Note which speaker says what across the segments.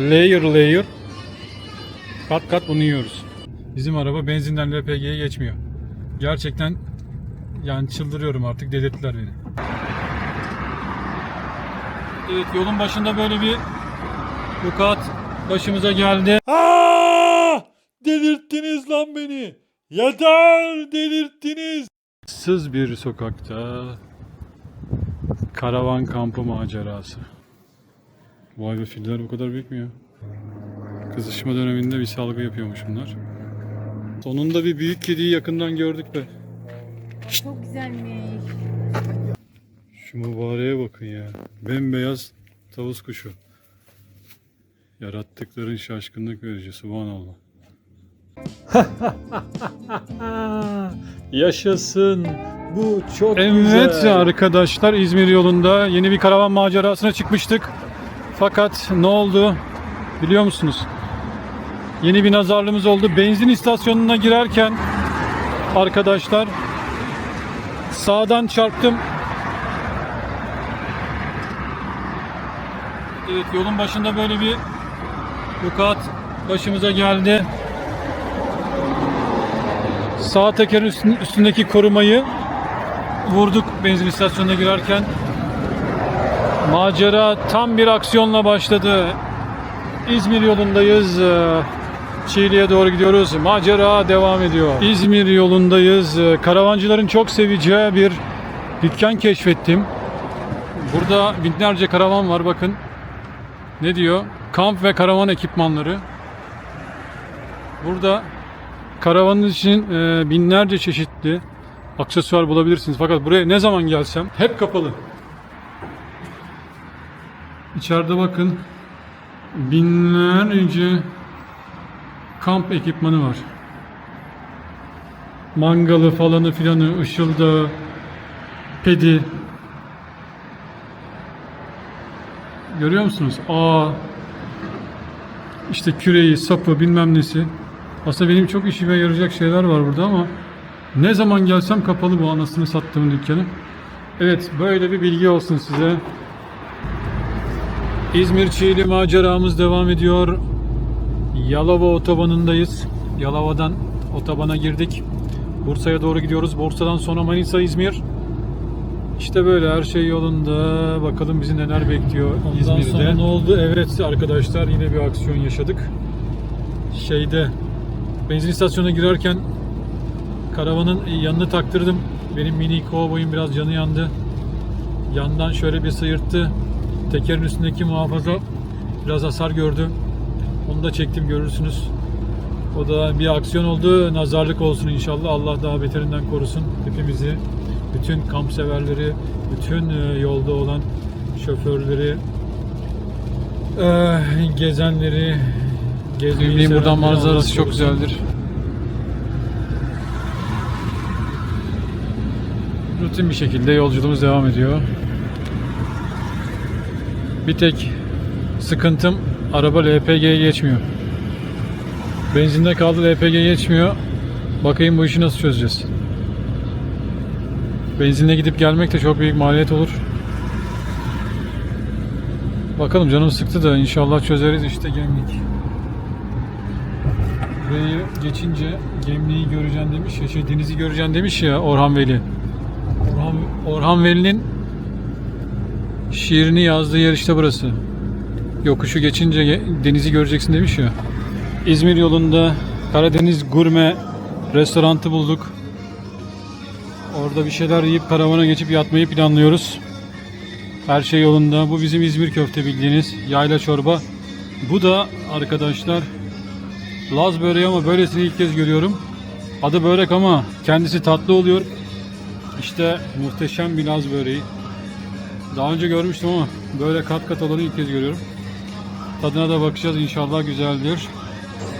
Speaker 1: Layer layer. Kat kat bunu yiyoruz. Bizim araba benzinden LPG'ye geçmiyor. Gerçekten yani çıldırıyorum artık delirttiler beni. Evet yolun başında böyle bir vukuat başımıza geldi. Aa! Delirttiniz lan beni. Yeter delirttiniz. Sız bir sokakta karavan kampı macerası. Vay be filler bu kadar büyük mü ya? Kızışma döneminde bir salgı yapıyormuş bunlar. Sonunda bir büyük kediyi yakından gördük be.
Speaker 2: Çok güzelmiş.
Speaker 1: Şu mübareğe bakın ya. Bembeyaz tavus kuşu. Yarattıkların şaşkınlık verici. Subhanallah. Yaşasın. Bu çok evet, arkadaşlar İzmir yolunda yeni bir karavan macerasına çıkmıştık. Fakat ne oldu biliyor musunuz? Yeni bir nazarlığımız oldu. Benzin istasyonuna girerken arkadaşlar sağdan çarptım. Evet yolun başında böyle bir vukuat başımıza geldi. Sağ tekerin üstün- üstündeki korumayı vurduk benzin istasyonuna girerken. Macera tam bir aksiyonla başladı. İzmir yolundayız. Ee, Çiğli'ye doğru gidiyoruz. Macera devam ediyor. İzmir yolundayız. Ee, Karavancıların çok seveceği bir dükkan keşfettim. Burada binlerce karavan var bakın. Ne diyor? Kamp ve karavan ekipmanları. Burada karavanınız için e, binlerce çeşitli aksesuar bulabilirsiniz. Fakat buraya ne zaman gelsem hep kapalı. İçeride bakın binlerce kamp ekipmanı var. Mangalı falanı filanı, ışıldağı, pedi. Görüyor musunuz? Aa, işte küreği, sapı bilmem nesi. Aslında benim çok işime yarayacak şeyler var burada ama ne zaman gelsem kapalı bu anasını sattığım dükkanı. Evet böyle bir bilgi olsun size. İzmir Çiğli maceramız devam ediyor. Yalova otobanındayız. Yalova'dan otobana girdik. Bursa'ya doğru gidiyoruz. Bursa'dan sonra Manisa, İzmir. İşte böyle her şey yolunda. Bakalım bizi neler bekliyor İzmir'de. sonra ne oldu? Evet arkadaşlar yine bir aksiyon yaşadık. Şeyde benzin istasyonuna girerken karavanın yanını taktırdım. Benim mini kovboyum biraz canı yandı. Yandan şöyle bir sıyırttı. Tekerin üstündeki muhafaza biraz hasar gördü. Onu da çektim görürsünüz. O da bir aksiyon oldu. Nazarlık olsun inşallah. Allah daha beterinden korusun hepimizi. Bütün kamp severleri, bütün e, yolda olan şoförleri, eh, gezenleri, gezmeyi
Speaker 3: buradan manzarası çok
Speaker 1: korusun.
Speaker 3: güzeldir.
Speaker 1: Rutin bir şekilde yolculuğumuz devam ediyor. Bir tek sıkıntım araba LPG'ye geçmiyor. Benzinde kaldı LPG geçmiyor. Bakayım bu işi nasıl çözeceğiz. Benzinle gidip gelmek de çok büyük maliyet olur. Bakalım canım sıktı da inşallah çözeriz işte gemlik. Burayı geçince gemliği göreceksin demiş ya, şey denizi göreceksin demiş ya Orhan Veli. Orhan, Orhan Veli'nin şiirini yazdığı yer işte burası. Yokuşu geçince ge- denizi göreceksin demiş ya. İzmir yolunda Karadeniz Gurme restorantı bulduk. Orada bir şeyler yiyip karavana geçip yatmayı planlıyoruz. Her şey yolunda. Bu bizim İzmir köfte bildiğiniz yayla çorba. Bu da arkadaşlar Laz böreği ama böylesini ilk kez görüyorum. Adı börek ama kendisi tatlı oluyor. İşte muhteşem bir Laz böreği. Daha önce görmüştüm ama böyle kat kat olanı ilk kez görüyorum. Tadına da bakacağız inşallah güzeldir.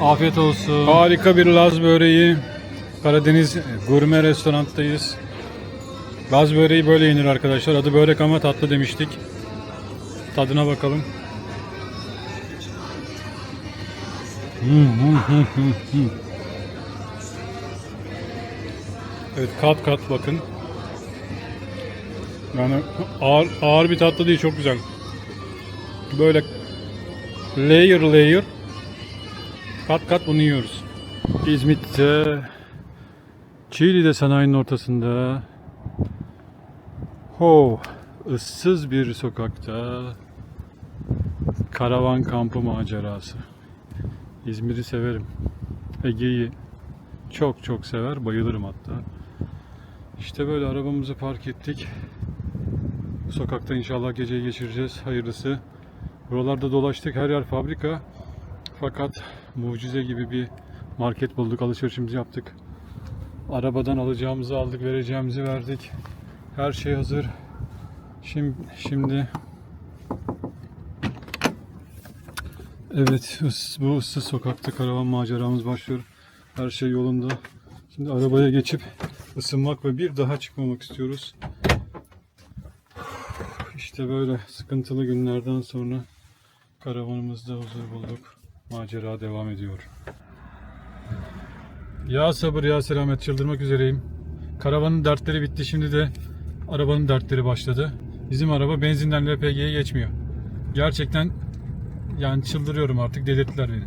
Speaker 1: Afiyet olsun. Harika bir Laz böreği. Karadeniz gurme restoranttayız. Laz böreği böyle yenir arkadaşlar. Adı börek ama tatlı demiştik. Tadına bakalım. Hmm, hmm, hmm. Evet kat kat bakın. Yani ağır, ağır bir tatlı değil çok güzel. Böyle Layer layer. Kat kat bunu yiyoruz. İzmit'te Çiğli'de sanayinin ortasında Ho ıssız bir sokakta karavan kampı macerası. İzmir'i severim. Ege'yi çok çok sever, bayılırım hatta. İşte böyle arabamızı park ettik. Sokakta inşallah geceyi geçireceğiz. Hayırlısı. Buralarda dolaştık. Her yer fabrika. Fakat mucize gibi bir market bulduk. Alışverişimizi yaptık. Arabadan alacağımızı aldık, vereceğimizi verdik. Her şey hazır. Şimdi, şimdi Evet, bu ıssız sokakta karavan maceramız başlıyor. Her şey yolunda. Şimdi arabaya geçip ısınmak ve bir daha çıkmamak istiyoruz. İşte böyle sıkıntılı günlerden sonra karavanımızda huzur bulduk. Macera devam ediyor. Ya sabır ya selamet çıldırmak üzereyim. Karavanın dertleri bitti şimdi de arabanın dertleri başladı. Bizim araba benzinden LPG'ye geçmiyor. Gerçekten yani çıldırıyorum artık delirttiler beni.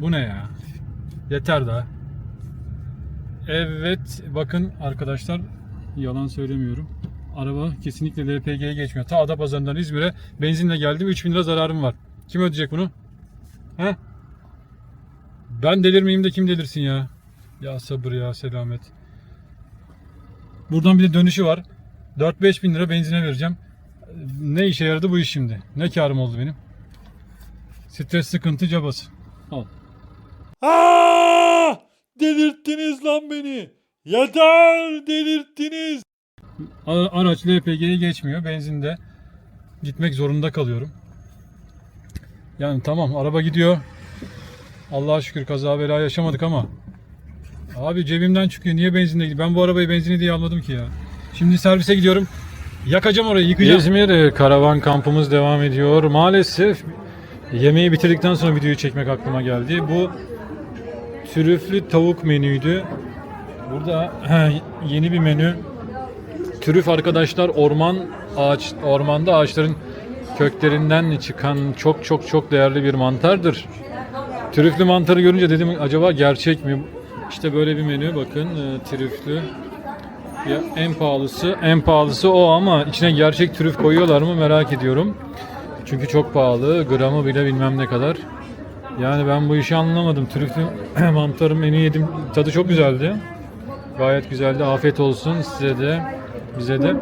Speaker 1: Bu ne ya? Yeter daha. Evet bakın arkadaşlar yalan söylemiyorum. Araba kesinlikle LPG'ye geçmiyor. Ta Adapazarı'ndan İzmir'e benzinle geldim 3000 lira zararım var. Kim ödeyecek bunu? He? Ben delirmeyeyim de kim delirsin ya? Ya sabır ya selamet. Buradan bir de dönüşü var. 4-5 bin lira benzine vereceğim. Ne işe yaradı bu iş şimdi? Ne karım oldu benim? Stres sıkıntı cabası. Al.
Speaker 3: Aa! Delirttiniz lan beni. Yeter delirttiniz.
Speaker 1: Araç LPG'ye geçmiyor. Benzinde gitmek zorunda kalıyorum. Yani tamam araba gidiyor. Allah'a şükür kaza bela yaşamadık ama abi cebimden çıkıyor. Niye benzinle gidiyor? Ben bu arabayı benzinli diye almadım ki ya. Şimdi servise gidiyorum. Yakacağım orayı, yıkayacağım. İzmir e, karavan kampımız devam ediyor. Maalesef yemeği bitirdikten sonra videoyu çekmek aklıma geldi. Bu trüflü tavuk menüydü. Burada yeni bir menü. Trüf arkadaşlar orman ağaç ormanda ağaçların köklerinden çıkan çok çok çok değerli bir mantardır. Trüflü mantarı görünce dedim acaba gerçek mi? İşte böyle bir menü bakın e, trüflü. Ya en pahalısı, en pahalısı o ama içine gerçek trüf koyuyorlar mı merak ediyorum. Çünkü çok pahalı, gramı bile bilmem ne kadar. Yani ben bu işi anlamadım. Trüflü mantarın menü yedim. Tadı çok güzeldi. Gayet güzeldi. Afiyet olsun size de, bize de.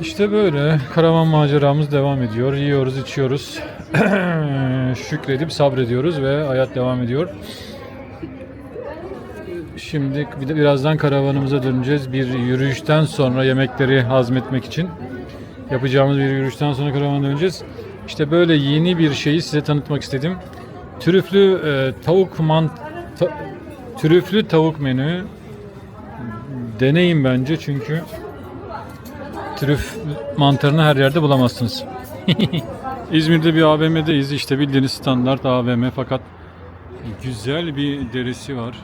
Speaker 1: İşte böyle karavan maceramız devam ediyor. Yiyoruz, içiyoruz. Şükredip sabrediyoruz ve hayat devam ediyor. Şimdi birazdan karavanımıza döneceğiz. Bir yürüyüşten sonra yemekleri hazmetmek için yapacağımız bir yürüyüşten sonra karavana döneceğiz. İşte böyle yeni bir şeyi size tanıtmak istedim. Trüflü e, tavuk mant ta- trüflü tavuk menü deneyin bence çünkü trüf mantarını her yerde bulamazsınız. İzmir'de bir AVM'deyiz. İşte bildiğiniz standart AVM fakat güzel bir derisi var.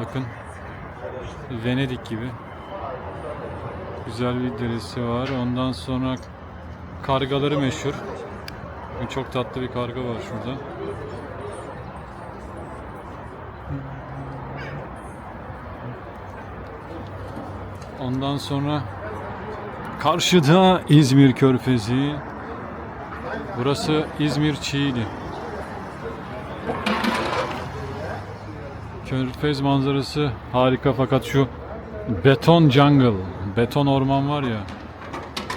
Speaker 1: Bakın Venedik gibi. Güzel bir derisi var. Ondan sonra kargaları meşhur. Çok tatlı bir karga var şurada. Ondan sonra karşıda İzmir Körfezi. Burası İzmir Çiğli. Körfez manzarası harika fakat şu beton jungle, beton orman var ya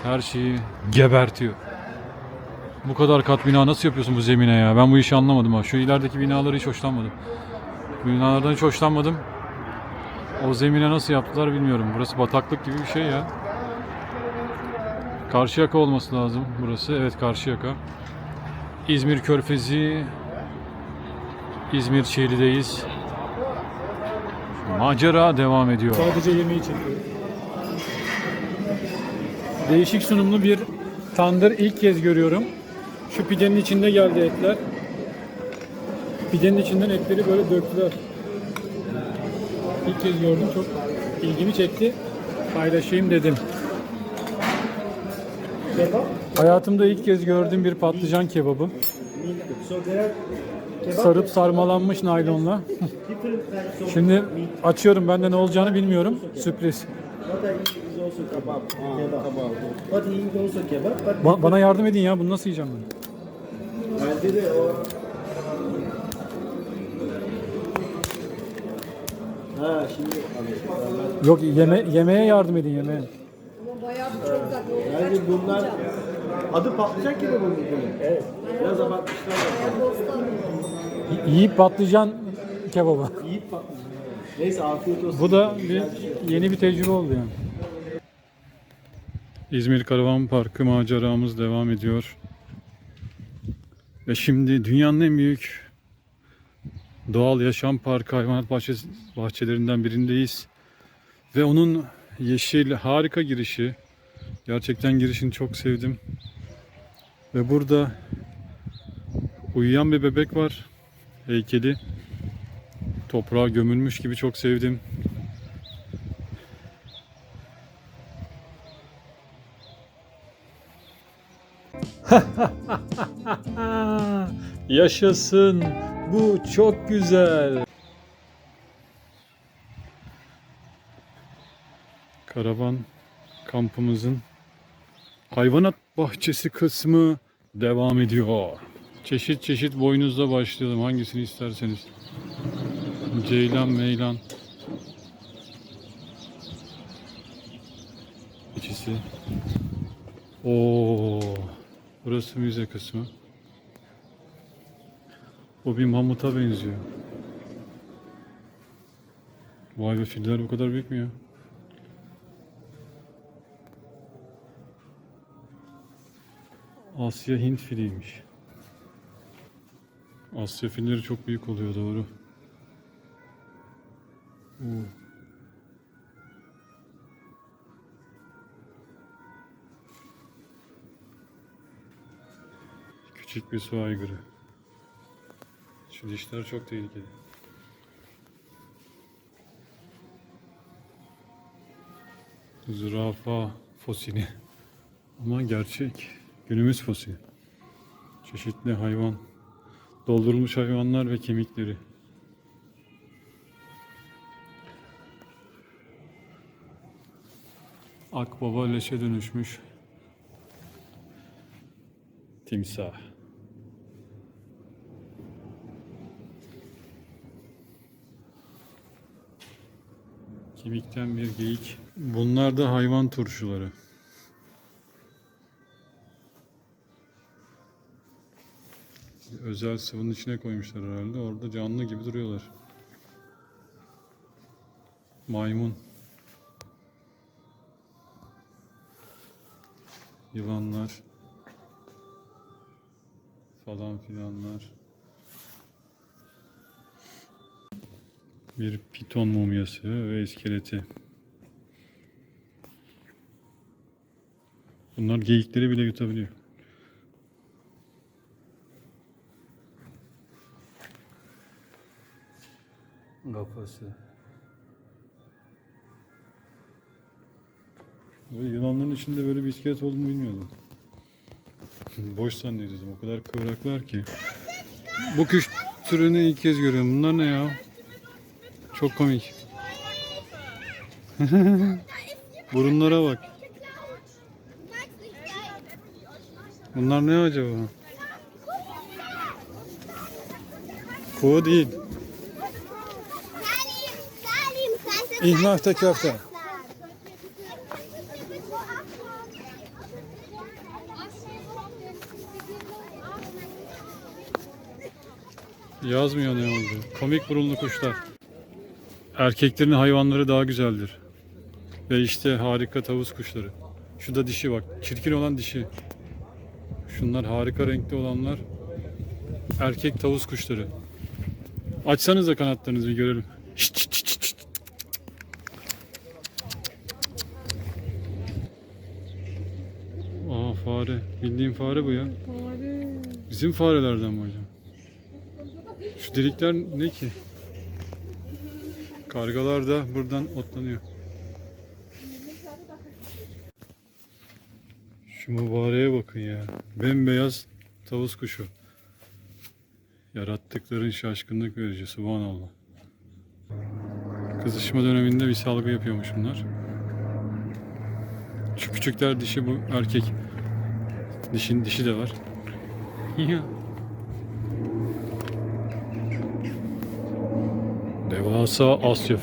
Speaker 1: her şeyi gebertiyor. Bu kadar kat bina nasıl yapıyorsun bu zemine ya? Ben bu işi anlamadım ha. Şu ilerideki binaları hiç hoşlanmadım. Binalardan hiç hoşlanmadım. O zemine nasıl yaptılar bilmiyorum. Burası bataklık gibi bir şey ya. Karşıyaka olması lazım burası. Evet Karşıyaka. İzmir Körfezi. İzmir Çiğli'deyiz. Macera devam ediyor. Sadece yemeği çekiyorum. Değişik sunumlu bir tandır ilk kez görüyorum. Şu pidenin içinde geldi etler. Pidenin içinden etleri böyle döktüler. İlk kez gördüm çok ilgimi çekti. Paylaşayım dedim. Hayatımda ilk kez gördüğüm bir patlıcan kebabı. Sarıp sarmalanmış naylonla. Şimdi açıyorum ben de ne olacağını bilmiyorum. Sürpriz. Ba- bana yardım edin ya bunu nasıl yiyeceğim ben?
Speaker 4: bence de o Ha şimdi anladım.
Speaker 1: Yok yeme yemeğe yardım edin yemeğe.
Speaker 4: Yani bunlar adı patlayacak gibi bu Evet. Biraz abartmışlar.
Speaker 1: Y- Yiyip patlıcan kebabı.
Speaker 4: Yiyip patlayacak. Neyse afiyet olsun.
Speaker 1: Bu da bir yeni bir tecrübe oldu yani. İzmir Karavan Parkı maceramız devam ediyor. Ve şimdi dünyanın en büyük doğal yaşam parkı hayvanat bahçesi, bahçelerinden birindeyiz. Ve onun yeşil harika girişi. Gerçekten girişini çok sevdim. Ve burada uyuyan bir bebek var. Heykeli. Toprağa gömülmüş gibi çok sevdim. Yaşasın. Bu çok güzel. Karavan kampımızın hayvanat bahçesi kısmı devam ediyor. Çeşit çeşit boynuzla başlayalım. Hangisini isterseniz. Ceylan, meylan. İkisi. Oo, burası müze kısmı. O bir mamuta benziyor. Vay be filler bu kadar büyük mü ya? Asya Hint filiymiş. Asya filleri çok büyük oluyor doğru. Oo. Küçük bir su aygırı. Şu dişler çok tehlikeli. Zürafa fosili. Ama gerçek. Günümüz fosili. Çeşitli hayvan. Doldurulmuş hayvanlar ve kemikleri. Akbaba leşe dönüşmüş. Timsah. Kemikten bir geyik. Bunlar da hayvan turşuları. Özel sıvının içine koymuşlar herhalde. Orada canlı gibi duruyorlar. Maymun. Yılanlar. Falan filanlar. Bir piton mumyası ve iskeleti. Bunlar geyikleri bile yutabiliyor. Kafası. Böyle yılanların içinde böyle bir iskelet olduğunu bilmiyordum. Boş zannediyordum. O kadar kıvraklar ki. Bu kuş türünü ilk kez görüyorum. Bunlar ne ya? Çok komik. Burunlara bak. Bunlar ne acaba? Kuğu değil. Der Köfte. Yazmıyor ne oldu. Komik burunlu kuşlar. Erkeklerin hayvanları daha güzeldir. Ve işte harika tavus kuşları. Şu da dişi bak. Çirkin olan dişi. Şunlar harika renkli olanlar. Erkek tavus kuşları. Açsanız da kanatlarınızı bir görelim. Şşt, şşt, şşt. Aa fare. Bildiğim fare bu ya. Bizim farelerden mi hocam? Şu delikler ne ki? Kargalar da buradan otlanıyor. Şu mübareğe bakın ya. Bembeyaz tavus kuşu. Yarattıkların şaşkınlık verici. Subhanallah. Kızışma döneminde bir salgı yapıyormuş bunlar. Şu küçükler dişi bu erkek. Dişin dişi de var. Devasa Asya